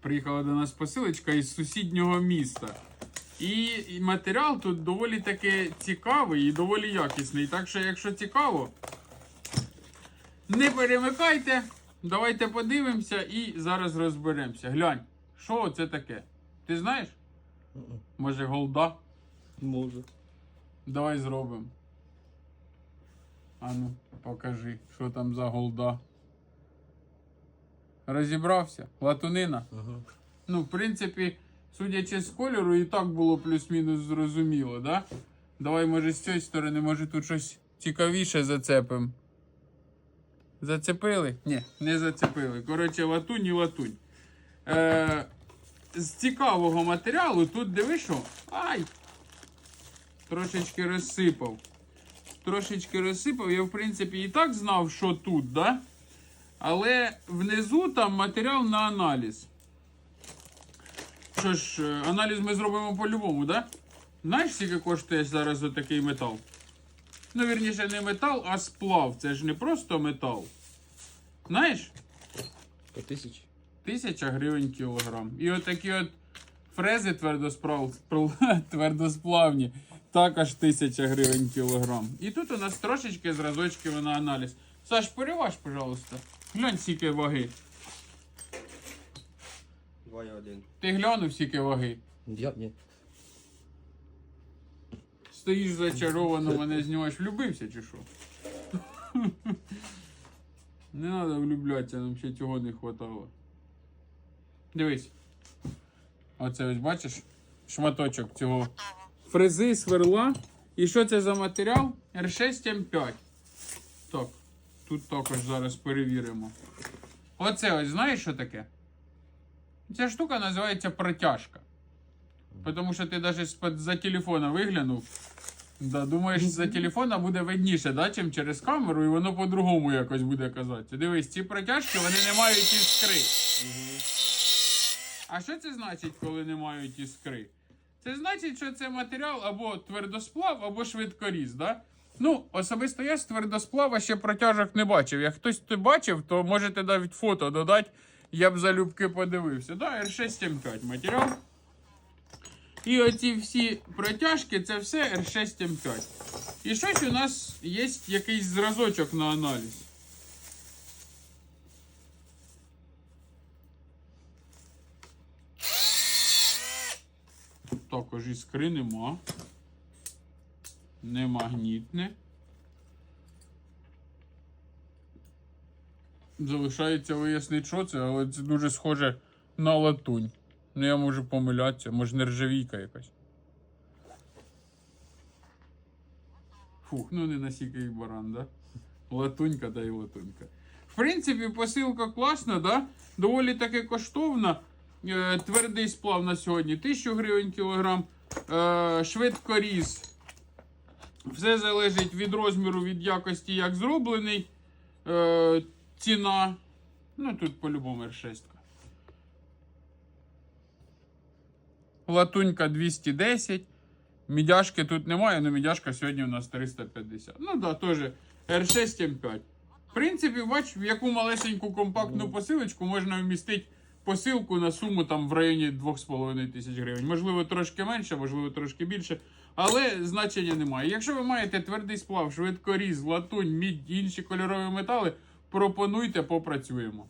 Приїхала до нас посилочка із сусіднього міста. І матеріал тут доволі таки цікавий і доволі якісний. Так що, якщо цікаво, не перемикайте. Давайте подивимося і зараз розберемося. Глянь, що це таке? Ти знаєш? Може, голда? Може. Давай зробимо. Ану, покажи, що там за голда. Розібрався? Латунина? Ага. Ну, в принципі, судячи з кольору, і так було плюс-мінус зрозуміло, да? Давай, може, з цієї сторони, може тут щось цікавіше зацепимо. Зацепили? Ні, не зацепили. Коротше, латунь і латунь. Е, з цікавого матеріалу тут диви, що. Ай! Трошечки розсипав. Трошечки розсипав. Я, в принципі, і так знав, що тут, да? Але внизу там матеріал на аналіз. Що ж, е, аналіз ми зробимо по-любому, да? Знаєш, скільки коштує зараз отакий метал? Ну, вірніше, не метал, а сплав. Це ж не просто метал. Знаєш? По тисячі. Тисяча гривень кілограм. І отакі от фрези твердосплав... твердосплавні. Також тисяча гривень кілограм. І тут у нас трошечки зразочки на аналіз. Саш, переваж, пожалуйста. Глянь, скільки ваги. 2 і 1. Ти глянув, скільки ваги. Я ні. Стоїш зачаровано, мене знімаєш. Влюбився чи що? Не треба влюблятися, нам ще цього не хватало. Дивись. Оце ось бачиш шматочок цього фрези, сверла. І що це за матеріал? R6M5. Так, тут також зараз перевіримо. Оце ось знаєш, що таке? Ця штука називається протяжка. Тому що ти навіть за телефона виглянув. Да, думаєш, за телефона буде видніше, да, чим через камеру, і воно по-другому якось буде казати. Дивись, ці протяжки вони не мають іскри. А що це значить, коли не мають іскри? Це значить, що це матеріал або твердосплав, або швидкоріз. Да? Ну, особисто я з твердосплава ще протяжок не бачив. Як хтось бачив, то можете навіть фото додати, я б залюбки подивився. Да, R6M5 матеріал. І оці всі протяжки це все R6M5. І щось у нас є якийсь зразочок на аналіз. Також іскри нема. Не магнітне. Залишається вияснити, що це, але це дуже схоже на латунь. Ну я можу помилятися, може нержавійка якась. Фух, ну не настільки і баран, да? Латунька та й латунька. В принципі, посилка класна, да? Доволі таки коштовна. Е, твердий сплав на сьогодні 1000 гривень кілограм. Е, швидкоріз. Все залежить від розміру, від якості, як зроблений. Е, ціна. Ну тут по-любому R6. Латунька 210. Мідяшки тут немає, але мідяшка сьогодні у нас 350. Ну да, теж R6M5. В принципі, бач, в яку малесеньку компактну посилочку можна вмістити посилку на суму там в районі 2,5 тисяч гривень. Можливо, трошки менше, можливо, трошки більше. Але значення немає. Якщо ви маєте твердий сплав, швидкоріз, латунь, мідь, інші кольорові метали, пропонуйте, попрацюємо.